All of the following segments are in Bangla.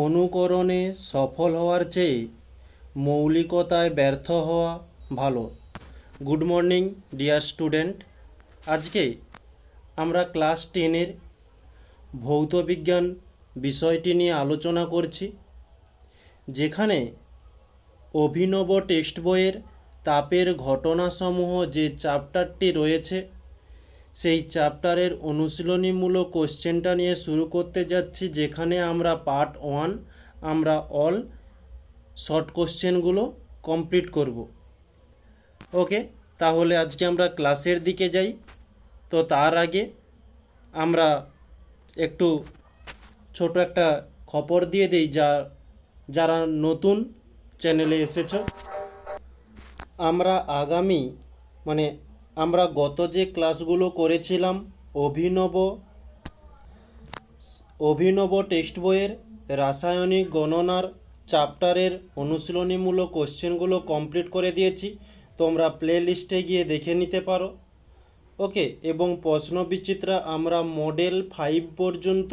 অনুকরণে সফল হওয়ার চেয়ে মৌলিকতায় ব্যর্থ হওয়া ভালো। Good morning, dear student. আজকে আমরা ক্লাস টেনের ভৌতবিজ্ঞান বিষয়টি নিয়ে আলোচনা করছি, যেখানে অভিনব টেক্সট বইয়ের তাপের ঘটনাসমূহ যে চ্যাপ্টারটি রয়েছে সেই চ্যাপ্টারের অনুশীলনীমূলক কোশ্চেনটা নিয়ে শুরু করতে যাচ্ছি, যেখানে আমরা পার্ট ওয়ান, আমরা অল শর্ট কোশ্চেনগুলো কমপ্লিট করব। ওকে, তাহলে আজকে আমরা ক্লাসের দিকে যাই। তো তার আগে আমরা একটু ছোট একটা খবর দিয়ে দিই, যা, যারা নতুন চ্যানেলে এসেছ। আমরা আগামী মানে আমরা গত যে ক্লাসগুলো করেছিলাম, অভিনব অভিনব টেক্সট বইয়ের রাসায়নিক গণনার চ্যাপ্টারের অনুশীলনীমূলক কোশ্চেনগুলো কমপ্লিট করে দিয়েছি। তোমরা প্লে লিস্টে গিয়ে দেখে নিতে পারো। ওকে, এবং প্রশ্ন বিচিত্রা আমরা মডেল ফাইভ পর্যন্ত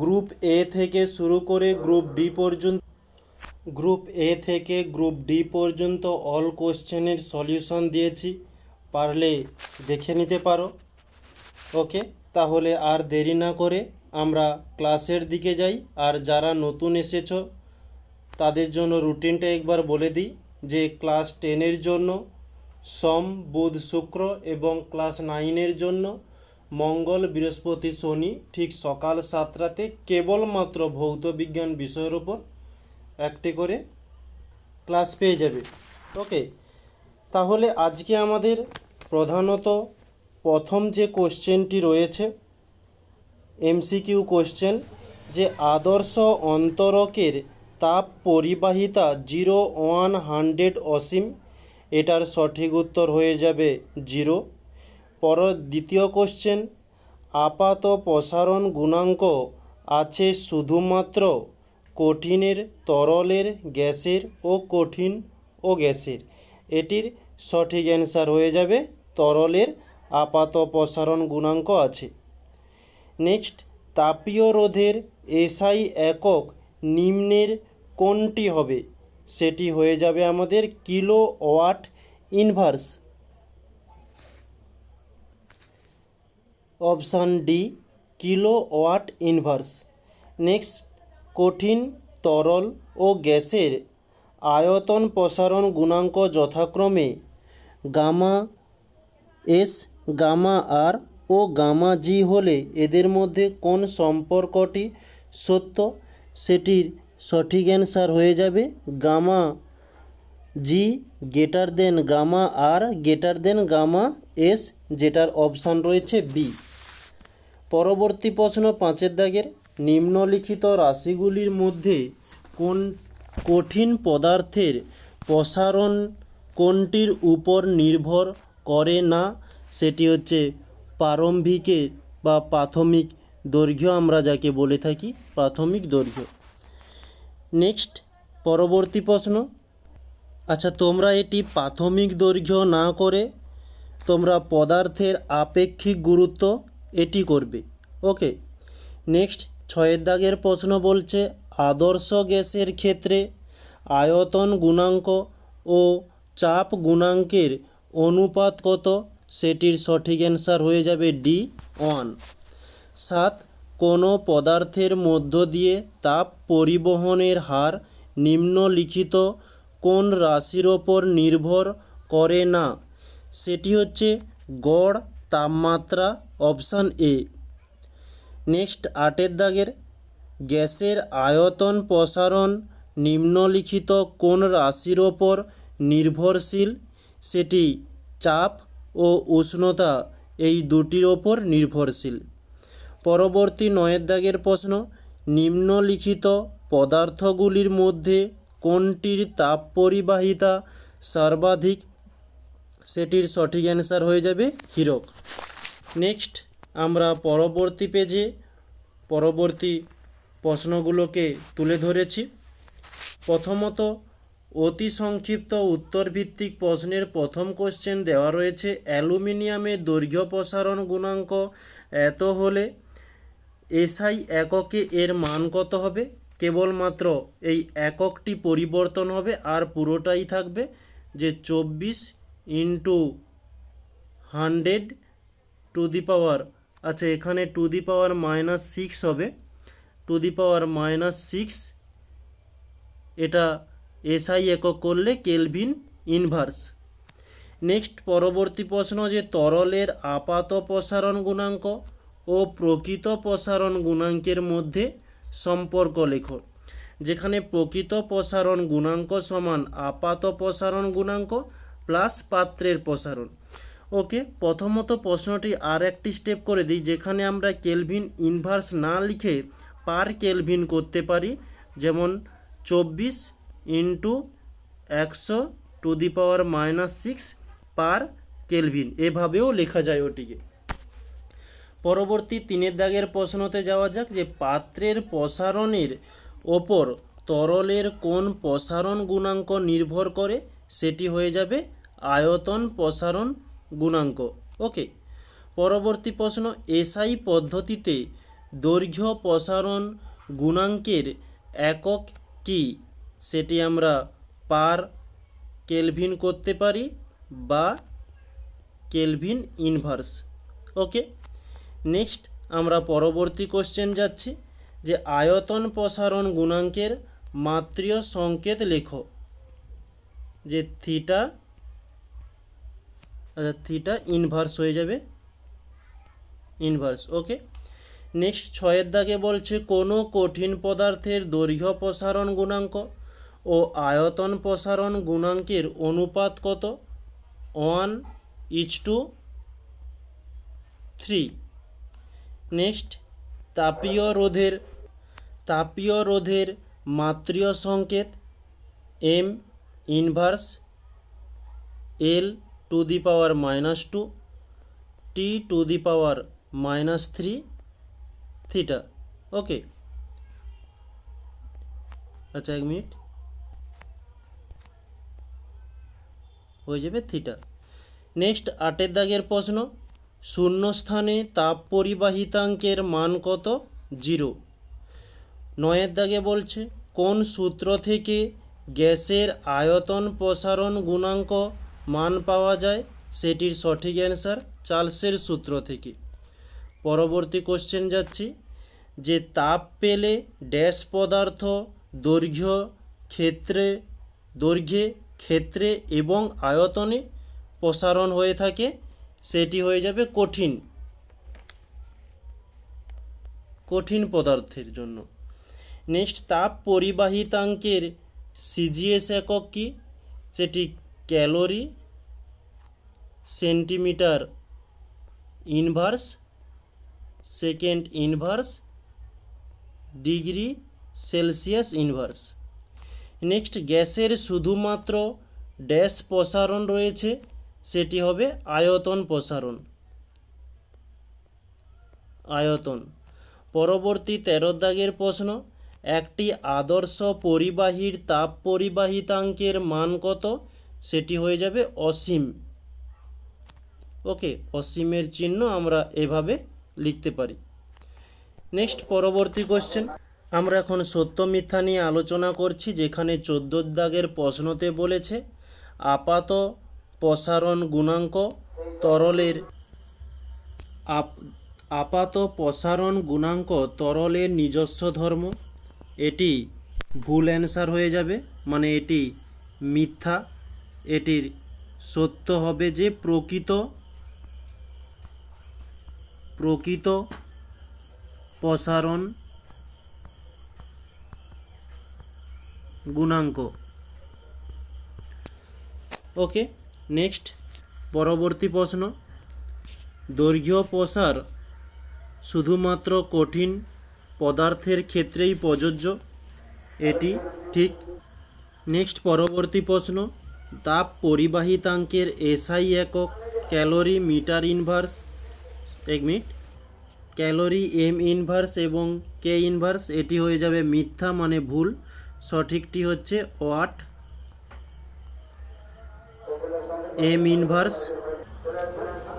গ্রুপ এ থেকে শুরু করে গ্রুপ ডি পর্যন্ত গ্রুপ এ থেকে গ্রুপ ডি পর্যন্ত অল কোশ্চেনের সলিউশন দিয়েছি। পারলে দেখে নিতে পারো। ওকে তাহলে আর দেরি না করে আমরা ক্লাসের দিকে যাই। আর যারা নতুন এসেছ, তাদের জন্য রুটিনটা একবার বলে দিই যে ক্লাস টেনের জন্য, সোম, বুধ, শুক্র এবং ক্লাস নাইনের জন্য, মঙ্গল, বৃহস্পতি, শনি ঠিক সকাল সাতটাতে কেবলমাত্র ভৌত বিজ্ঞান বিষয়ের ওপর একটি করে ক্লাস পেয়ে যাবে। ওকে তাহলে আজকে আমাদের প্রধানত প্রথম যে কোশ্চেনটি রয়েছে এমসিকিউ কোশ্চেন, যে আদর্শ অন্তরকের তাপ পরিবাহিতা জিরো ওয়ান হান্ড্রেড অসীম, এটার সঠিক উত্তর হয়ে যাবে জিরো। পর দ্বিতীয় কোশ্চেন, আপাত প্রসারণ গুণাঙ্ক আছে শুধুমাত্র কঠিনের তরলের গ্যাসের ও কঠিন ও গ্যাসের। এটির সঠিক অ্যান্সার হয়ে যাবে তরলের আপাত প্রসারণ গুণাঙ্ক আছে। নেক্সট তাপীয় রোধের এসআই একক নিম্নের কোনটি হবে? সেটি হয়ে যাবে আমাদের kilowatt inverse option D kilowatt inverse next কঠিন, তরল ও গ্যাসের আয়তন প্রসারণ গুণাঙ্ক যথাক্রমে গামা এস, গামা আর ও গামা জি হলে এদের মধ্যে কোন সম্পর্কটি সত্য? সেটির সঠিক অ্যান্সার হয়ে যাবে gamma G greater then gamma R greater then gamma S, যেটার অপশান রয়েছে বি। পরবর্তী প্রশ্ন পাঁচের দাগের। নিম্নলিখিত রাশিগুলির মধ্যে কোন কঠিন পদার্থের প্রসারণ কোনটির উপর নির্ভর করে না, সেটি হচ্ছে প্রারম্ভিকের বা প্রাথমিক দৈর্ঘ্য আমরা যাকে বলে থাকি, প্রাথমিক দৈর্ঘ্য। নেক্সট, পরবর্তী প্রশ্ন। আচ্ছা তোমরা এটি প্রাথমিক দৈর্ঘ্য না করে তোমরা পদার্থের আপেক্ষিক গুরুত্ব এটি করবে। ওকে, নেক্সট ছয়ের দাগের প্রশ্ন বলছে, আদর্শ গ্যাসের ক্ষেত্রে আয়তন গুণাঙ্ক ও চাপ গুণাঙ্কের অনুপাত কত? সেটির সঠিক অ্যান্সার হয়ে যাবে ডি ওয়ান। সাত, কোনো পদার্থের মধ্য দিয়ে তাপ পরিবহনের হার নিম্নলিখিত কোন রাশির ওপর নির্ভর করে না? সেটি হচ্ছে গড়, তাপমাত্রা, অপশান এ। নেক্সট আটের দাগের গ্যাসের আয়তন প্রসারণ নিম্নলিখিত কোন রাশির ওপর নির্ভরশীল? সেটি চাপ ও উষ্ণতা এই দুটির ওপর নির্ভরশীল। পরবর্তী নয়ের দাগের প্রশ্ন, নিম্নলিখিত পদার্থগুলির মধ্যে কোনটির তাপ পরিবাহিতা সর্বাধিক? সেটির সঠিক অ্যান্সার হয়ে যাবে হিরক। নেক্সট আমরা পরবর্তী পেজে পরবর্তী প্রশ্নগুলোকে তুলে ধরেছি। প্রথমত, অতি সংক্ষিপ্ত উত্তরভিত্তিক প্রশ্নের প্রথম কোশ্চেন দেওয়া রয়েছে অ্যালুমিনিয়ামের দৈর্ঘ্য প্রসারণ গুণাঙ্ক এত হলে এসআই এককে এর মান কত হবে? কেবলমাত্র এই এককটি পরিবর্তন হবে আর পুরোটাই থাকবে যে চব্বিশ into hundred to the power আচ্ছা এখানে to the power minus six হবে। To the power minus six, এটা এসআই একক করলে কেলভিন ইনভার্স। নেক্সট, পরবর্তী প্রশ্ন যে তরলের আপাত প্রসারণ গুণাঙ্ক ও প্রকৃত প্রসারণ গুণাঙ্কের মধ্যে সম্পর্ক লেখো। যেখানে প্রকৃত প্রসারণ গুণাঙ্ক সমান আপাত প্রসারণ গুণাঙ্ক প্লাস পাত্রের প্রসারণ। ওকে, প্রথমত প্রশ্নটি আর একটি স্টেপ করে দিই, যেখানে আমরা কেলভিন ইনভার্স না লিখে পার কেলভিন করতে পারি। যেমন চব্বিশ ইন্টু একশো to the power minus six per kelvin এভাবেও লেখা যায় ওটিকে। পরবর্তী তিনের দাগের প্রশ্নতে যাওয়া যাক যে পাত্রের প্রসারণের ওপর তরলের কোন প্রসারণ গুণাঙ্ক নির্ভর করে, সেটি হয়ে যাবে আয়তন প্রসারণ গুণাঙ্ক। ওকে। পরবর্তী প্রশ্ন, এসআই পদ্ধতিতে দৈর্ঘ্য প্রসারণ গুণাঙ্কের একক কি? সেটি আমরা পার কেলভিন করতে পারি বা কেলভিন ইনভার্স। ওকে। নেক্সট, আমরা পরবর্তী কোশ্চেন যাচ্ছি, যে আয়তন প্রসারণ গুণাঙ্কের মাত্রীয় সংকেত লেখো, যে থিটা আচ্ছা থিটা ইনভার্স হয়ে যাবে। ইনভার্স ওকে নেক্সট ছয়ের দাগে বলছে, কোনো কঠিন পদার্থের দৈর্ঘ্য প্রসারণ গুণাঙ্ক ও আয়তন প্রসারণ গুণাঙ্কের অনুপাত কত? One each two three next তাপীয় রোধের তাপীয় রোধের মাত্রীয় সংকেত M inverse L to the power minus two, T to the power minus three, theta. Okay. আচ্ছা এক মিনিট। হয়ে যাবে থিটা। নেক্সট, আটের দাগের প্রশ্ন, শূন্যস্থানে তাপ পরিবাহিতাঙ্কের মান কত? জিরো। নয়ের দাগে বলছে, কোন সূত্র থেকে গ্যাসের আয়তন প্রসারণ গুণাঙ্ক মান পাওয়া যায় সেটির সঠিক অ্যান্সার চার্লসের সূত্র থেকে। পরবর্তী কোশ্চেন যাচ্ছি। যে তাপ পেলে ড্যাশ পদার্থ দৈর্ঘ্য, ক্ষেত্রে, দৈর্ঘ্যে, ক্ষেত্রে এবং আয়তনে প্রসারণ হয়ে থাকে, সেটি হয়ে যাবে কঠিন। কঠিন পদার্থের জন্য। নেক্সট তাপ পরিবাহিতাঙ্কের সিজিএস একক কি? সেটি calorie centimetre inverse, second inverse, degree Celsius inverse. Next, গ্যাসের শুধুমাত্র ড্যাশ প্রসারণ রয়েছে, সেটি হবে আয়তন প্রসারণ। আয়তন। পরবর্তী তেরো দাগের প্রশ্ন, একটি আদর্শ পরিবাহীর তাপ পরিবাহিতাঙ্কের মান কত? সেটি হয়ে যাবে অসীম। ওকে, অসীমের চিহ্ন আমরা এভাবে লিখতে পারি। নেক্সট পরবর্তী কোশ্চেন আমরা এখন সত্য মিথ্যা নিয়ে আলোচনা করছি, যেখানে চোদ্দ দাগের প্রশ্নতে বলেছে, আপাত প্রসারণ গুণাঙ্ক তরলের আপ, আপাত প্রসারণ গুণাঙ্ক তরলের নিজস্ব ধর্ম। এটি ভুল অ্যান্সার হয়ে যাবে মানে এটি মিথ্যা। এটির সত্য হবে যে প্রকৃত প্রকৃত প্রসারণ গুণাঙ্ক। ওকে, নেক্সট, পরবর্তী প্রশ্ন। দৈর্ঘ্য প্রসার শুধুমাত্র কঠিন পদার্থের ক্ষেত্রেই প্রযোজ্য, এটি ঠিক। নেক্সট, পরবর্তী প্রশ্ন। তাপ পরিবাহিতাঙ্কের এসআই একক ক্যালোরি মিটার ইনভার্স, এক মিনিট, ক্যালোরি এম ইনভার্স এবং কে ইনভার্স, এটি হয়ে যাবে মিথ্যা মানে ভুল, সঠিকটি হচ্ছে watt, M inverse,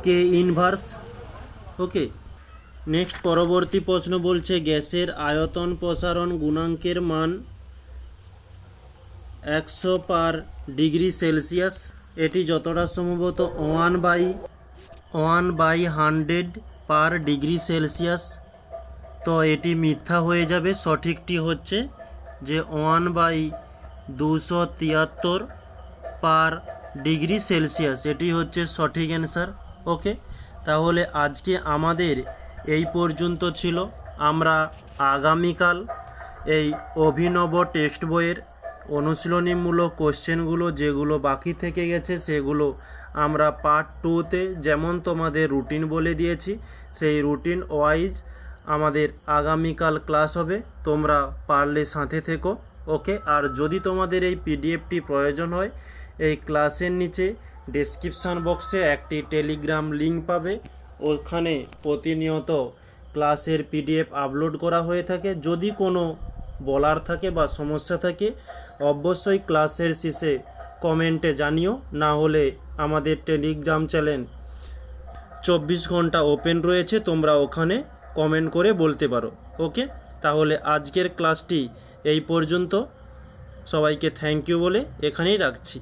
K inverse, okay. Next পরবর্তী প্রশ্ন বলছে গ্যাসের আয়তন প্রসারণ গুণাঙ্কের মান একশো পার ডিগ্রি সেলসিয়াস। এটি যতটা সম্ভবত one by one by hundred per degree Celsius. তো এটি মিথ্যা হয়ে যাবে। সঠিকটি হচ্ছে যে ওয়ান বাই দুশো তিয়াত্তর পার ডিগ্রি সেলসিয়াস। এটি হচ্ছে সঠিক অ্যান্সার। ওকে? তাহলে আজকে আমাদের এই পর্যন্ত ছিল। আমরা আগামীকাল এই অভিনব টেক্সট বইয়ের অনুশীলনীমূলক কোশ্চেনগুলো যেগুলো বাকি থেকে গেছে সেগুলো আমরা পার্ট টুতে যেমন তোমাদের রুটিন বলে দিয়েছি, সেই রুটিন ওয়াইজ আমাদের আগামীকাল ক্লাস হবে। তোমরা পারলে সাথে থেকো ওকে আর যদি তোমাদের এই পিডিএফটি প্রয়োজন হয়, এই ক্লাসের নিচে ডেসক্রিপশান বক্সে একটি টেলিগ্রাম লিঙ্ক পাবে। ওখানে প্রতিনিয়ত ক্লাসের পিডিএফ আপলোড করা হয়ে থাকে। যদি কোনো বলার থাকে বা সমস্যা থাকে অবশ্যই ক্লাসের শেষে কমেন্টে জানিও, না হলে আমাদের টেলিগ্রাম চ্যানেল চব্বিশ ঘণ্টা ওপেন রয়েছে, তোমরা ওখানে কমেন্ট করে বলতে পারো, ওকে? তাহলে আজকের ক্লাসটি এই পর্যন্ত। সবাইকে থ্যাংক ইউ বলে এখানেই রাখছি।